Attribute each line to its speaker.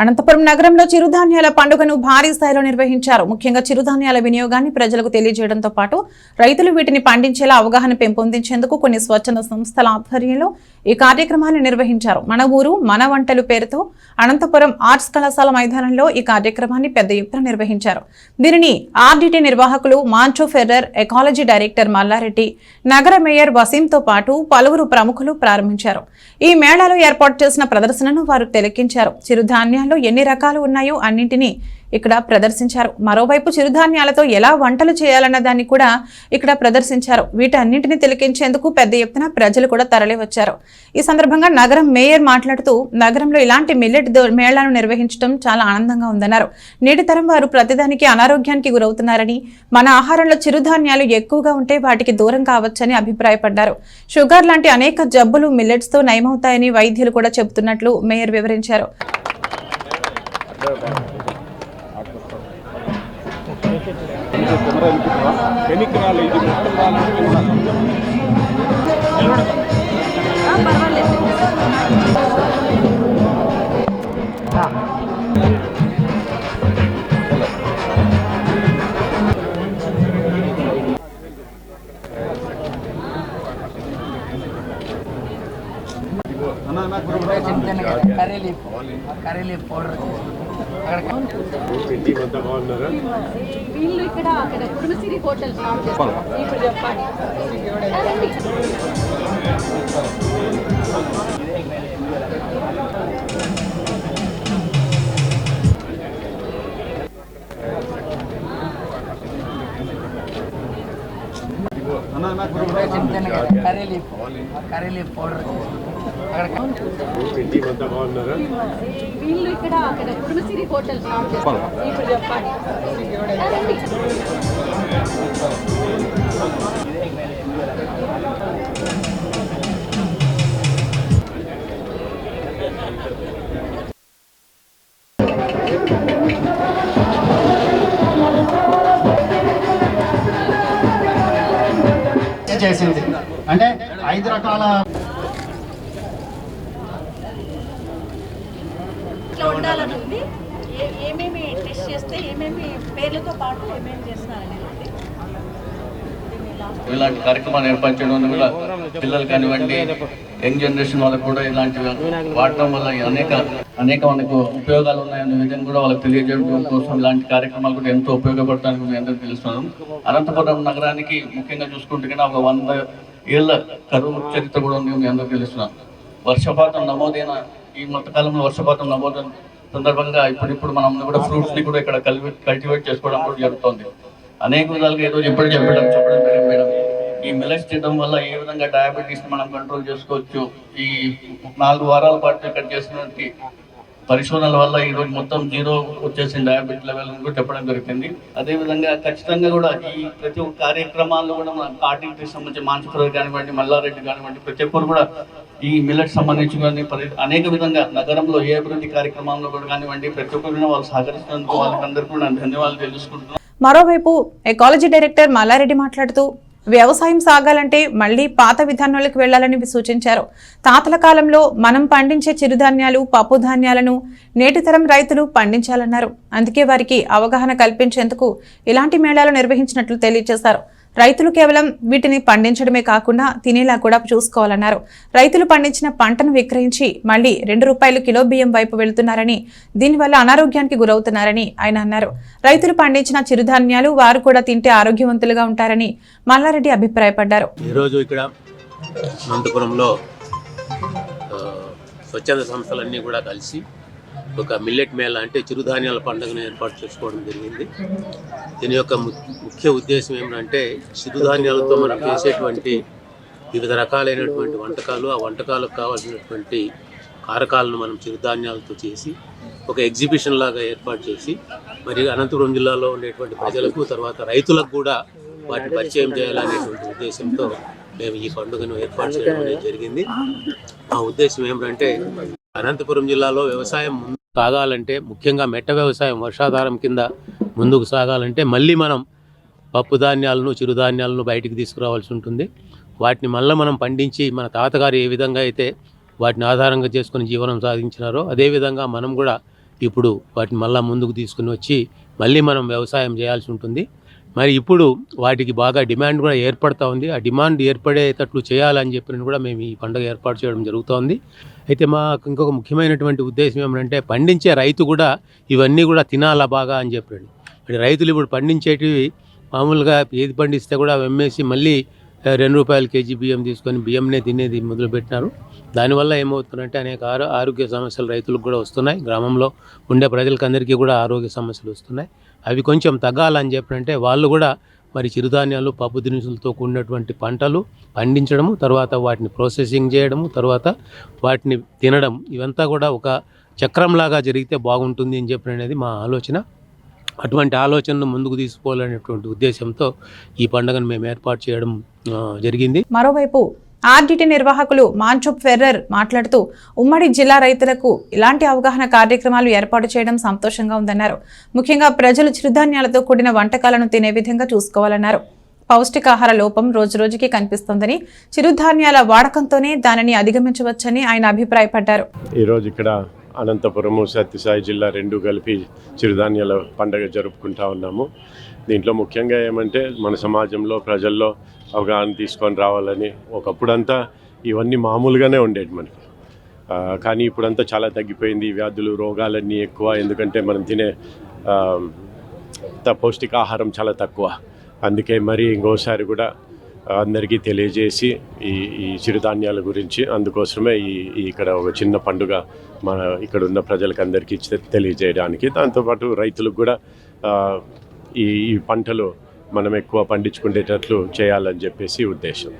Speaker 1: అనంతపురం నగరంలో చిరుధాన్యాల పండుగను భారీ స్థాయిలో నిర్వహించారు. ముఖ్యంగా చిరుధాన్యాల వినియోగాన్ని ప్రజలకు తెలియజేయడంతో పాటు రైతులు వీటిని పండించేలా అవగాహన పెంపొందించేందుకు కొన్ని స్వచ్ఛంద సంస్థల ఆధ్వర్యంలో ఈ కార్యక్రమాన్ని నిర్వహించారు. మన ఊరు మన వంటలు పేరుతో అనంతపురం ఆర్ట్స్ కళాశాల మైదానంలో ఈ కార్యక్రమాన్ని పెద్ద ఎత్తున నిర్వహించారు. దీనిని ఆర్డీటీ నిర్వాహకులు Moncho Ferrer ecology director Mallareddy నగర మేయర్ వసీంతో పాటు పలువురు ప్రముఖులు ప్రారంభించారు. ఈ మేళాలో ఏర్పాటు చేసిన ప్రదర్శనను వారు తిలకించారు. చిరుధాన్యాలు చిరుధాన్యాల్లో ఎన్ని రకాలు ఉన్నాయో అన్నింటినీ ఇక్కడ ప్రదర్శించారు. మరోవైపు చిరుధాన్యాలతో ఎలా వంటలు చేయాలన్న దాన్ని కూడా ఇక్కడ ప్రదర్శించారు. వీటన్నింటినీ తిలకించేందుకు పెద్ద ఎత్తున ప్రజలు కూడా తరలివచ్చారు. ఈ సందర్భంగా నగరం మేయర్ మాట్లాడుతూ నగరంలో ఇలాంటి మిల్లెట్ దో- మేళాను నిర్వహించడం చాలా ఆనందంగా ఉందన్నారు. నేటి తరం వారు ప్రతిదానికి అనారోగ్యానికి గురవుతున్నారని మన ఆహారంలో చిరుధాన్యాలు ఎక్కువగా ఉంటే వాటికి దూరం కావచ్చని అభిప్రాయపడ్డారు. షుగర్ లాంటి అనేక జబ్బులు మిల్లెట్స్తో నయమవుతాయని వైద్యులు కూడా చెబుతున్నట్లు మేయర్ వివరించారు.
Speaker 2: వెనక్కి రాలే ఇది మొత్తం రాలంటే
Speaker 3: చిన్నగా curry leaf curry leaf powder అక్కడ
Speaker 4: వీళ్ళు ఇక్కడ అక్కడ కురుమసిరి హోటల్ స్టార్ట్ చేస్తారు ఇప్పుడు చెప్పండి
Speaker 2: అన్న అన్న
Speaker 3: చిన్న చిన్నగా curry leaf curry leaf powder అక్కడ
Speaker 4: వీళ్ళు ఇక్కడ అక్కడ కురుమసిరి హోటల్ ఇప్పుడు చెప్పండి.
Speaker 5: చేసింది. అంటే ఐదు రకాల
Speaker 6: ఉండాలని ఉంది. ఏమేమి టెస్ట్ చేస్తే ఏమేమి పేర్లతో పాటు ఏమేమి
Speaker 7: ఇలాంటి కార్యక్రమాలు ఏర్పాటు చేయడం వల్ల కూడా పిల్లలు కానివ్వండి యంగ్ జనరేషన్ వాళ్ళకు కూడా ఇలాంటివి వాడటం వల్ల అనేక అనేక మనకు ఉపయోగాలు ఉన్నాయనే విధంగా కూడా వాళ్ళకి తెలియజేయడం కోసం ఇలాంటి కార్యక్రమాలు కూడా ఎంతో ఉపయోగపడటానికి మీ అందరికీ తెలుస్తున్నాం. అనంతపురం నగరానికి ముఖ్యంగా చూసుకుంటే ఒక వంద ఏళ్ళ కరువు చరిత్ర కూడా ఉంది మీ అందరికీ తెలుస్తున్నాం. వర్షపాతం నమోదైన ఈ మధ్యకాలంలో వర్షపాతం నమోదైన సందర్భంగా ఇప్పుడిప్పుడు మనం కూడా ఫ్రూట్స్ని కూడా ఇక్కడ కల్టివేట్ కల్టివేట్ చేసుకోవడం కూడా జరుగుతుంది. అనేక విధాలుగా ఈరోజు ఎప్పుడు చెప్పడం చెప్పడం జరిగింది మేడం. ఈ మిలెట్స్ తినడం వల్ల ఏ విధంగా డయాబెటీస్ని మనం కంట్రోల్ చేసుకోవచ్చు? ఈ నాలుగు వారాల పాటు ఇక్కడ చేసినటువంటి పరిశోధనల వల్ల ఈ రోజు మొత్తం జీరో వచ్చేసింది డయాబెటిక్ లెవెల్ కూడా చెప్పడం జరిగింది. అదే విధంగా ఖచ్చితంగా కూడా ఈ ప్రతి ఒక్క కార్యక్రమాల్లో కూడా మన ఆర్టికి సంబంధించి మానసపురం కానివ్వండి మల్లారెడ్డి కానివ్వండి ప్రతి ఒక్కరు కూడా ఈ మిల్లెట్ సంబంధించి కానీ అనేక విధంగా నగరంలో ఏ అభివృద్ధి కార్యక్రమాల్లో కూడా కానివ్వండి ప్రతి ఒక్కరు వాళ్ళు సహకరిస్తున్నందుకు వాళ్ళకందరికీ కూడా ధన్యవాదాలు తెలుసుకుంటున్నాను.
Speaker 1: మరోవైపు ఎకాలజీ డైరెక్టర్ మల్లారెడ్డి మాట్లాడుతూ వ్యవసాయం సాగాలంటే మళ్ళీ పాత విధానాలకు వెళ్ళాలని సూచించారు. తాతల కాలంలో మనం పండించే చిరుధాన్యాలు పప్పు ధాన్యాలను రైతులు పండించాలన్నారు. అందుకే వారికి అవగాహన కల్పించేందుకు ఇలాంటి మేళాలు నిర్వహించినట్లు తెలియజేశారు. రైతులు కేవలం వీటిని పండించడమే కాకుండా తినేలా కూడా చూసుకోవాలన్నారు. రైతులు పండించిన పంటను విక్రయించి మళ్ళీ రెండు రూపాయలు కిలో బియ్యం వైపు వెళుతున్నారని దీనివల్ల అనారోగ్యానికి గురవుతున్నారని ఆయన అన్నారు. రైతులు పండించిన చిరుధాన్యాలు వారు కూడా తింటే ఆరోగ్యవంతులుగా ఉంటారని మల్లారెడ్డి అభిప్రాయపడ్డారు.
Speaker 8: ఈరోజు ఇక్కడ అనంతపురంలో స్వచ్ఛంద సంస్థలన్నీ కూడా కలిసి ఒక మిల్లెట్ మేళ అంటే చిరుధాన్యాల పండుగను ఏర్పాటు చేసుకోవడం జరిగింది. దీని యొక్క ము- ముఖ్య ఉద్దేశం ఏమిటంటే చిరుధాన్యాలతో మనం చేసేటువంటి వివిధ రకాలైనటువంటి వంటకాలు ఆ వంటకాలకు కావాల్సినటువంటి కారకాలను మనం చిరుధాన్యాలతో చేసి ఒక ఎగ్జిబిషన్ లాగా ఏర్పాటు చేసి మరి అనంతపురం జిల్లాలో ఉండేటువంటి ప్రజలకు తర్వాత రైతులకు కూడా వాటిని పరిచయం చేయాలనేటువంటి ఉద్దేశంతో మేము ఈ పండుగను ఏర్పాటు చేయడం అనేది జరిగింది. ఆ ఉద్దేశం ఏమిటంటే అనంతపురం జిల్లాలో వ్యవసాయం సాగాలంటే ముఖ్యంగా మెట్ట వ్యవసాయం వర్షాధారం కింద ముందుకు సాగాలంటే మళ్ళీ మనం పప్పు ధాన్యాలను చిరుధాన్యాలను బయటికి తీసుకురావాల్సి ఉంటుంది. వాటిని మళ్ళీ మనం పండించి మన తాతగారు ఏ విధంగా అయితే వాటిని ఆధారంగా చేసుకుని జీవనం సాధించినారో అదేవిధంగా మనం కూడా ఇప్పుడు వాటిని మళ్ళీ ముందుకు తీసుకుని వచ్చి మళ్ళీ మనం వ్యవసాయం చేయాల్సి ఉంటుంది. మరి ఇప్పుడు వాటికి బాగా డిమాండ్ కూడా ఏర్పడతా ఉంది. ఆ డిమాండ్ ఏర్పడేటట్లు చేయాలని చెప్పిన కూడా మేము ఈ పండుగ ఏర్పాటు చేయడం జరుగుతోంది. అయితే మాకు ఇంకొక ముఖ్యమైనటువంటి ఉద్దేశం ఏమంటే పండించే రైతు కూడా ఇవన్నీ కూడా తినాలా బాగా అని చెప్పాడు. అంటే రైతులు ఇప్పుడు పండించేటివి మామూలుగా ఏది పండిస్తే కూడా అమ్మేసి మళ్ళీ రెండు రూపాయల కేజీ బియ్యం తీసుకొని బియ్యంనే తినేది మొదలుపెట్టినారు. దానివల్ల ఏమవుతుందంటే అనేక ఆరో ఆరోగ్య సమస్యలు రైతులకు కూడా వస్తున్నాయి. గ్రామంలో ఉండే ప్రజలకు అందరికీ కూడా ఆరోగ్య సమస్యలు వస్తున్నాయి. అవి కొంచెం తగ్గాలని చెప్పినంటే వాళ్ళు కూడా మరి చిరుధాన్యాలు పప్పు దినుసులతో కూడినటువంటి పంటలు పండించడము తర్వాత వాటిని ప్రాసెసింగ్ చేయడము తర్వాత వాటిని తినడం ఇవంతా కూడా ఒక చక్రంలాగా జరిగితే బాగుంటుంది అని చెప్పిన అనేది మా ఆలోచన. అటువంటి ఆలోచనను ముందుకు తీసుకోవాలనేటువంటి ఉద్దేశంతో ఈ పండుగను మేము ఏర్పాటు చేయడం జరిగింది.
Speaker 1: మరోవైపు ఆర్డిటి నిర్వాహకులు మాన్చుప్ ఫెర్రర్ మాట్లాడుతూ ఉమ్మడి జిల్లా రైతులకు ఇలాంటి అవగాహన కార్యక్రమాలు ఏర్పాటు చేయడం సంతోషంగా ఉందన్నారు. ముఖ్యంగా ప్రజలు చిరుధాన్యాలతో కూడిన వంటకాలను తినే విధంగా చూసుకోవాలన్నారు. పౌష్టికాహార లోపం రోజురోజుకి కనిపిస్తోందని చిరుధాన్యాల వాడకంతోనే దానిని అధిగమించవచ్చని ఆయన అభిప్రాయపడ్డారు.
Speaker 9: ఈరోజు ఇక్కడ అనంతపురము సత్యసాయి జిల్లా రెండు కలిపి చిరుధాన్యాల పండగ జరుపుకుంటా ఉన్నాము. దీంట్లో ముఖ్యంగా ఏమంటే మన సమాజంలో ప్రజల్లో అవగాహన తీసుకొని రావాలని ఒకప్పుడంతా ఇవన్నీ మామూలుగానే ఉండేది మనకి. కానీ ఇప్పుడంతా చాలా తగ్గిపోయింది. వ్యాధులు రోగాలన్నీ ఎక్కువ. ఎందుకంటే మనం తినే త- పౌష్టికాహారం చాలా తక్కువ. అందుకే మరి ఇంకోసారి కూడా అందరికీ తెలియజేసి ఈ ఈ చిరుధాన్యాల గురించి అందుకోసమే ఈ ఇక్కడ ఒక చిన్న పండుగ మన ఇక్కడ ఉన్న ప్రజలకు అందరికీ తెలియజేయడానికి. దాంతోపాటు రైతులకు కూడా ఈ ఈ పంటలు మనం ఎక్కువ పండించుకునేటట్లు చేయాలని చెప్పేసి ఉద్దేశం.